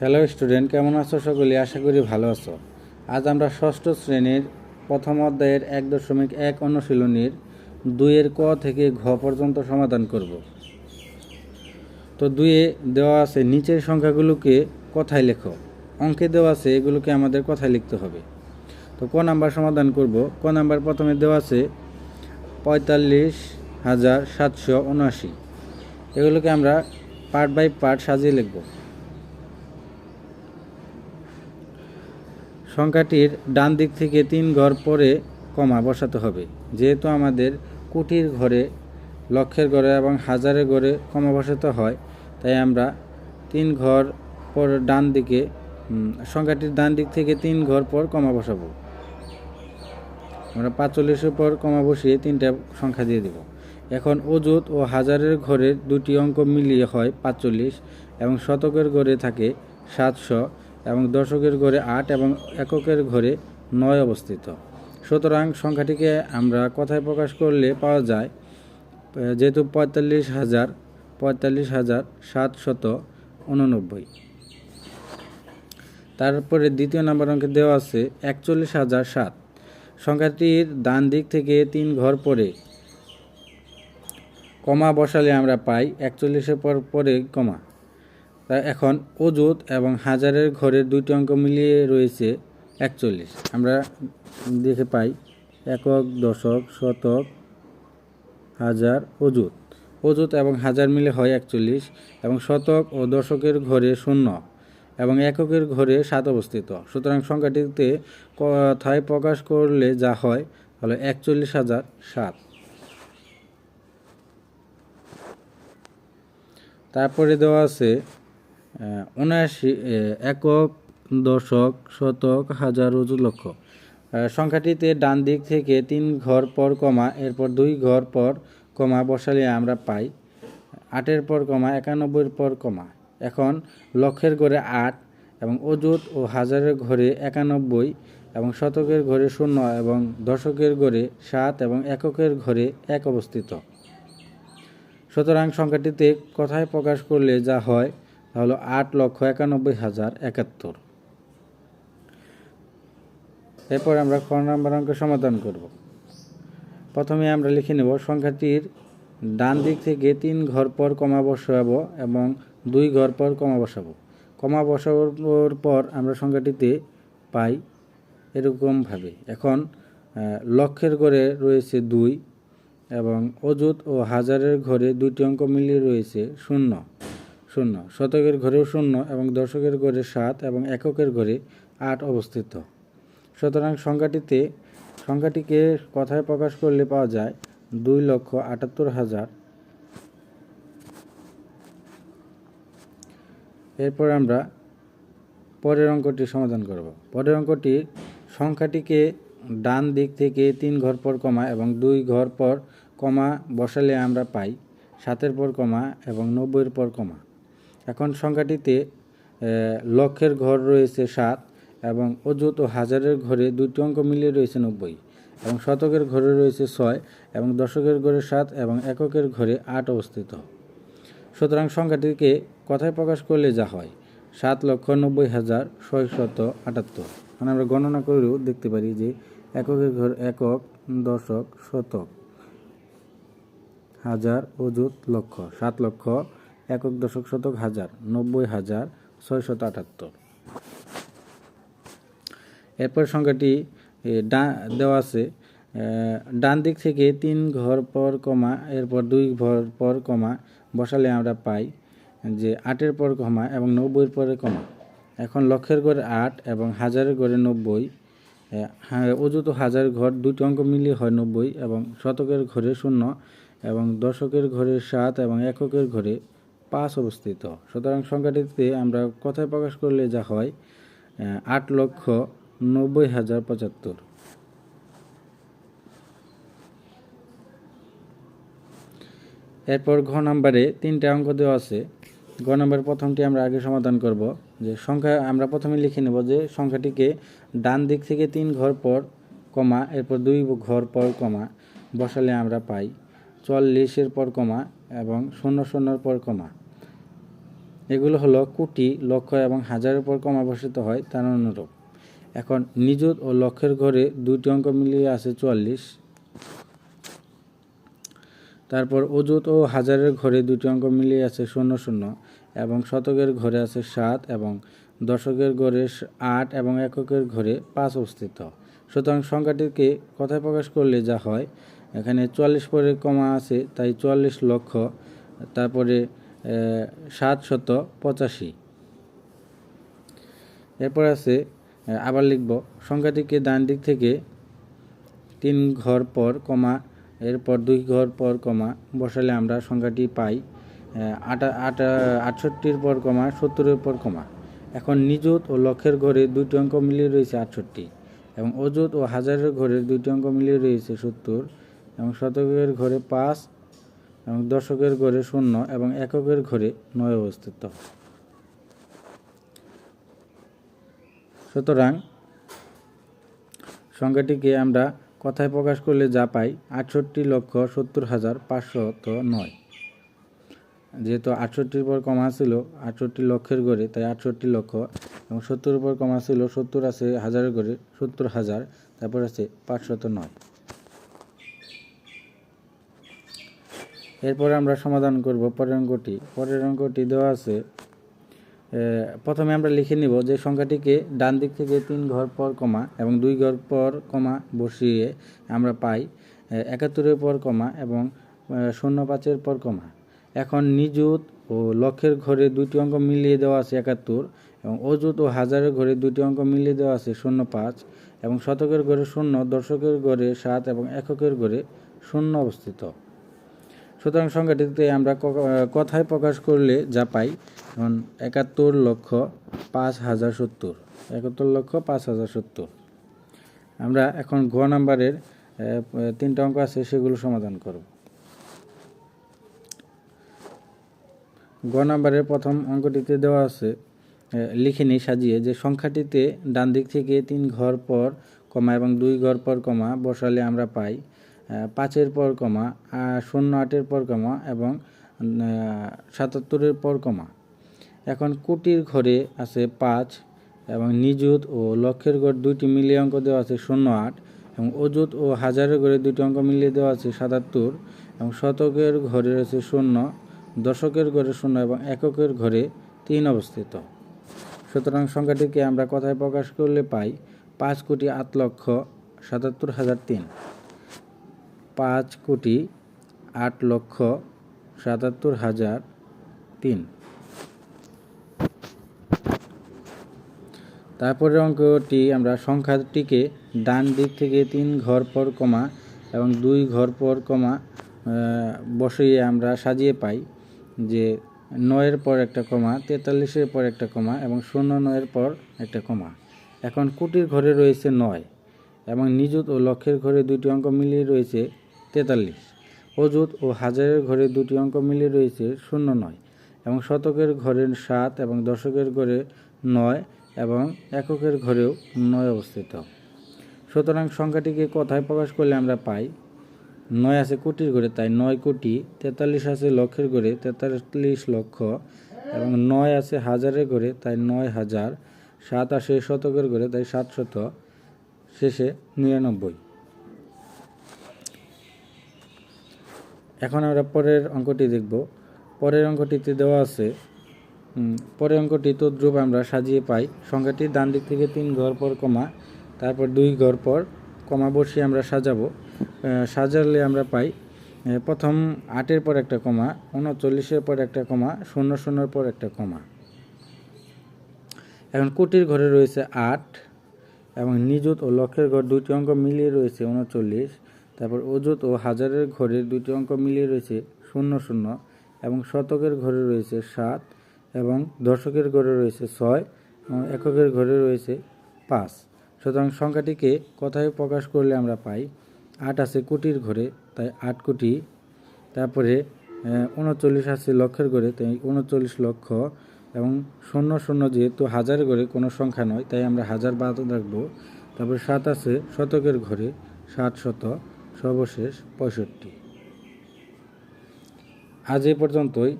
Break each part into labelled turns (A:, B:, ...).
A: Hello student কেমন আছো সকলে? আশা করি ভালো আছো। আজ আমরা ষষ্ঠ শ্রেণির প্রথম অধ্যায়ের এক দশমিক এক অনুশীলনীর দুইয়ের ক থেকে ঘ পর্যন্ত সমাধান করব। তো দুইয়ে দেওয়া আছে, নিচের সংখ্যাগুলোকে কথায় লেখো। অঙ্কে দেওয়া আছে, এগুলোকে আমাদের কথায় লিখতে হবে। তো ক নাম্বার সমাধান করব। ক নাম্বার প্রথমে দেওয়া আছে, পঁয়তাল্লিশ হাজার সাতশো উনআশি। এগুলোকে আমরা পার্ট বাই পার্ট সাজিয়ে লিখব। সংখ্যাটির ডান দিক থেকে তিন ঘর পরে কমা বসাতে হবে। যেহেতু আমাদের কোটির ঘরে, লক্ষের ঘরে এবং হাজারের ঘরে কমা বসাতে হয়, তাই আমরা তিন ঘর পর ডান দিকে সংখ্যাটির ডান দিক থেকে তিন ঘর পর কমা বসাবো। আমরা পাঁচচল্লিশের পর কমা বসিয়ে তিনটা সংখ্যা দিয়ে দেব। এখন অযুত ও হাজারের ঘরের দুটি অঙ্ক মিলিয়ে হয় পাঁচচল্লিশ এবং শতকের ঘরে থাকে সাতশো। এবং দশকের ঘরে আট এবং এককের ঘরে নয় অবস্থিত। সুতরাং সংখ্যাটিকে আমরা কথায় প্রকাশ করলে পাওয়া যায় যেহেতু পঁয়তাল্লিশ হাজার পঁয়তাল্লিশ হাজার সাতশত উননব্বই। তারপরে দ্বিতীয় নাম্বার অঙ্কে দেওয়া আছে একচল্লিশ হাজার সাত। সংখ্যাটির ডান দিক থেকে তিন ঘর পরে কমা বসালে আমরা পাই একচল্লিশের পর পরে কমা। তা এখন অযুত এবং হাজারের ঘরের দুইটি অঙ্ক মিলিয়ে রয়েছে একচল্লিশ। আমরা দেখে পাই একক, দশক, শতক, হাজার, অযুত। অযুত এবং হাজার মিলে হয় একচল্লিশ এবং শতক ও দশকের ঘরে শূন্য এবং এককের ঘরে সাত অবস্থিত। সুতরাং সংখ্যাটিতে কথায় প্রকাশ করলে যা হয় হলো একচল্লিশ হাজার সাত। তারপরে দেওয়া আছে উনআশি একক, দশক, শতক, হাজার লক্ষ। সংখ্যাটিতে ডান দিক থেকে তিন ঘর পর কমা, এরপর দুই ঘর পর কমা বসালে আমরা পাই আটের পর কমা, একানব্বইয়ের পর কমা। এখন লক্ষের ঘরে আট এবং অযুত ও হাজারের ঘরে একানব্বই এবং শতকের ঘরে শূন্য এবং দশকের ঘরে সাত এবং এককের ঘরে এক অবস্থিত। সুতরাং সংখ্যাটিতে কথায় প্রকাশ করলে যা হয় তা হলো আট লক্ষ একানব্বই হাজার একাত্তর। এরপর আমরা ক নম্বর অঙ্ক সমাধান করব। প্রথমে আমরা লিখে নেব, সংখ্যাটির ডান দিক থেকে তিন ঘর পর কমা বসাবো এবং দুই ঘর পর কমা বসাবো। কমা বসানোর পর আমরা সংখ্যাটিতে পাই এরকমভাবে। এখন লক্ষের ঘরে রয়েছে দুই এবং অযুত ও হাজারের ঘরে দুইটি অঙ্ক মিলিয়ে রয়েছে শূন্য। শূন্য। শতকের ঘরেও শূন্য এবং দশকের ঘরে সাত এবং এককের ঘরে আট অবস্থিত। সুতরাং সংখ্যাটিতে, সংখ্যাটিকে কথায় প্রকাশ করলে পাওয়া যায় দুই লক্ষ আটাত্তর হাজার। এরপর আমরা পরের অঙ্কটি সমাধান করব। পরের অঙ্কটি, সংখ্যাটিকে ডান দিক থেকে তিন ঘর পর কমা এবং দুই ঘর পর কমা বসালে আমরা পাই সাতের পর কমা এবং নব্বইয়ের পর কমা। এখন সংখ্যাটিতে লক্ষের ঘর রয়েছে সাত এবং অযুত ও হাজারের ঘরে দুটি অঙ্ক মিলিয়ে রয়েছে নব্বই এবং শতকের ঘরে রয়েছে ছয় এবং দশকের ঘরে সাত এবং এককের ঘরে আট অবস্থিত। সুতরাং সংখ্যাটিকে কথায় প্রকাশ করলে যা হয়, সাত লক্ষ নব্বই হাজার ছয় শত আটাত্তর। মানে আমরা গণনা করেও দেখতে পারি যে এককের ঘর একক, দশক, শতক, হাজার, অযুত, লক্ষ, সাত লক্ষ একক দশক শতক হাজার, নব্বই হাজার, ছয়শত আটাত্তর। এরপর সংখ্যাটি দেওয়া আছে ডান দিক থেকে তিন ঘর পর কমা, এরপর দুই ঘর পর কমা বসালে আমরা পাই যে আটের পর কমা এবং নব্বইয়ের পরে কমা। এখন লক্ষের ঘরে আট এবং হাজারের ঘরে নব্বই অযুত হাজার ঘর দুটি অঙ্ক মিলিয়ে হয় নব্বই এবং শতকের ঘরে শূন্য এবং দশকের ঘরে সাত এবং এককের ঘরে পাঁচ অবস্থিত। সুতরাং সংখ্যাটিতে আমরা কথায় প্রকাশ করলে যা হয় আট লক্ষ নব্বই হাজার পঁচাত্তর। এরপর ঘ নাম্বারে তিনটা অঙ্ক দেওয়া আছে। ঘ নাম্বার প্রথমটি আমরা আগে সমাধান করব, যে সংখ্যা আমরা প্রথমে লিখে নেব যে সংখ্যাটিকে ডান দিক থেকে তিন ঘর পর কমা, এরপর দুই ঘর পর কমা বসালে আমরা পাই। চল্লিশের পর কমা এবং শূন্য শূন্যর পর কমা। এগুলো হলো কোটি, লক্ষ এবং হাজারের উপর কমা বসিত হয়, তার অনুরূপ। এখন নিযুত ও লক্ষের ঘরে দুইটি অঙ্ক মিলিয়ে আছে চুয়াল্লিশ। তারপর অযুত ও হাজারের ঘরে দুটি অঙ্ক মিলিয়ে আছে শূন্য শূন্য এবং শতকের ঘরে আছে সাত এবং দশকের ঘরে আট এবং এককের ঘরে পাঁচ অবস্থিত। সুতরাং সংখ্যাটিকে কথায় প্রকাশ করলে যা হয় এখানে চুয়াল্লিশ পরে কমা আছে, তাই চুয়াল্লিশ লক্ষ, তারপরে সাত শত পঁচাশি। এরপর আছে আবার লিখব, সংখ্যাটিকে ডান দিক থেকে তিন ঘর পর কমা, এরপর দুই ঘর পর কমা, বসালে আমরা সংখ্যাটি পাই আটা আটা, আটষট্টির পর কমা, সত্তরের পর কমা। এখন নিযুত ও লক্ষের ঘরে দুইটি অঙ্ক মিলিয়ে রয়েছে আটষট্টি, এবং অযুত ও হাজারের ঘরে দুইটি অঙ্ক মিলিয়ে রয়েছে সত্তর এবং শতকের ঘরে পাঁচ, এবং দশকের ঘরে শূন্য, এবং এককের ঘরে নয় অবস্থিত। সুতরাং সংখ্যাটিকে আমরা কথায় প্রকাশ করলে যা পাই, আটষট্টি লক্ষ সত্তর হাজার পাঁচশত নয়। যেহেতু আটষট্টির পর কমা ছিল, আটষট্টি লক্ষের গড়ে তাই আটষট্টি লক্ষ, এবং সত্তরের পর কমা ছিল, সত্তর আছে হাজারের গড়ে সত্তর হাজার, তারপর আছে পাঁচশত নয়। এরপরে আমরা সমাধান করব পরের অঙ্কটি। পরের অঙ্কটি দেওয়া আছে প্রথমে আমরা লিখে নিব যে সংখ্যাটিকে ডান দিক থেকে তিন ঘর পর কমা এবং দুই ঘর পর কমা বসিয়ে আমরা পাই একাত্তরের পর কমা এবং শূন্য পাঁচের পর কমা। এখন নিযুত ও লক্ষের ঘরে দুইটি অঙ্ক মিলিয়ে দেওয়া আছে একাত্তর এবং অযুত ও হাজারের ঘরে দুইটি অঙ্ক মিলিয়ে দেওয়া আছে শূন্য পাঁচ এবং শতকের ঘরে শূন্য, দশকের ঘরে সাত এবং এককের ঘরে শূন্য অবস্থিত। সুতরাং সংখ্যাটিতে আমরা কথায় প্রকাশ করলে যা পাই এখন একাত্তর লক্ষ পাঁচ হাজার সত্তর। একাত্তর লক্ষ পাঁচ হাজার সত্তর। আমরা এখন ঘ নাম্বারের তিনটা অঙ্ক আছে, সেগুলো সমাধান করব। গ নাম্বারের প্রথম অঙ্কটিতে দেওয়া আছে লিখে নিই সাজিয়ে, যে সংখ্যাটিতে ডান দিক থেকে তিন ঘর পর কমা এবং দুই ঘর পর কমা বসালে আমরা পাই পাঁচের পর কমা শূন্য আটের পর কমা এবং সাতাত্তরের পর কমা। এখন কোটির ঘরে আছে পাঁচ এবং নিযুত ও লক্ষের ঘর দুইটি মিলিয়ে অঙ্ক দেওয়া আছে শূন্য আট এবং অযুত ও হাজারের ঘরে দুইটি অঙ্ক মিলিয়ে দেওয়া আছে সাতাত্তর এবং শতকের ঘরে রয়েছে শূন্য, দশকের ঘরে শূন্য এবং এককের ঘরে তিন অবস্থিত। সুতরাং সংখ্যাটিকে আমরা কথায় প্রকাশ করলে পাই পাঁচ কোটি আট লক্ষ সাতাত্তর হাজার তিন। পাঁচ কোটি আট লক্ষ সাতাত্তর হাজার তিন। তারপরের অঙ্কটি আমরা সংখ্যাটিকে ডান দিক থেকে তিন ঘর পর কমা এবং দুই ঘর পর কমা বসিয়ে আমরা সাজিয়ে পাই যে নয়ের পর একটা কমা, তেতাল্লিশের পর একটা কমা এবং শূন্য নয়ের পর একটা কমা। এখন কোটির ঘরে রয়েছে নয় এবং নিযুত ও লক্ষের ঘরে দুটি অঙ্ক মিলিয়ে রয়েছে তেতাল্লিশ। অযুত ও হাজারের ঘরে দুটি অঙ্ক মিলে রয়েছে শূন্য নয় এবং শতকের ঘরে সাত এবং দশকের ঘরে নয় এবং এককের ঘরেও নয় অবস্থিত। সুতরাং সংখ্যাটিকে কথায় প্রকাশ করলে আমরা পাই, নয় আছে কোটির ঘরে, তাই নয় কোটি, তেতাল্লিশ আছে লক্ষের ঘরে, তেতাল্লিশ লক্ষ এবং নয় আছে হাজারের ঘরে, তাই নয় হাজার। সাত আসে শতকের ঘরে, তাই সাতশত শেষে নিরানব্বই। এখন আমরা পরের অঙ্কটি দেখব। পরের অঙ্কটিতে দেওয়া আছে পরের অঙ্কটি তদ্রুপ আমরা সাজিয়ে পাই। সংখ্যাটি ডান দিক থেকে তিন ঘর পর কমা, তারপর দুই ঘর পর কমা বসিয়ে আমরা সাজাবো। সাজালে আমরা পাই প্রথম আটের পর একটা কমা, উনচল্লিশের পর একটা কমা, শূন্য শূন্যর পর একটা কমা। এখন কোটির ঘরে রয়েছে আট এবং নিযুত ও লক্ষের ঘর দুইটি অঙ্ক মিলিয়ে রয়েছে উনচল্লিশ। তারপর অযুত ও হাজারের ঘরে দুইটি অঙ্ক মিলিয়ে রয়েছে শূন্য শূন্য এবং শতকের ঘরে রয়েছে সাত এবং দশকের ঘরে রয়েছে ছয় এবং এককের ঘরে রয়েছে পাঁচ। সুতরাং সংখ্যাটিকে কথায় প্রকাশ করলে আমরা পাই? আট আছে কোটির ঘরে তাই আট কোটি। তারপরে উনচল্লিশ আছে লক্ষের ঘরে তাই উনচল্লিশ লক্ষ। এবং শূন্য শূন্য যেহেতু হাজার ঘরে কোনো সংখ্যা নয়, তাই আমরা হাজার বাদ রাখব। তারপরে সাত আছে শতকের ঘরে সাত শত। সর্বশেষ পঁয়ষট্টি। আজ এ পর্যন্তই।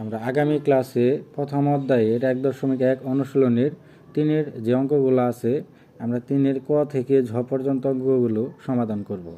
A: আমরা আগামী ক্লাসে প্রথম অধ্যায়ের এক দশমিক এক অনুশীলনের তিনের যে অঙ্কগুলো আছে, আমরা তিনের ক থেকে ঝ পর্যন্ত অঙ্কগুলো সমাধান করব।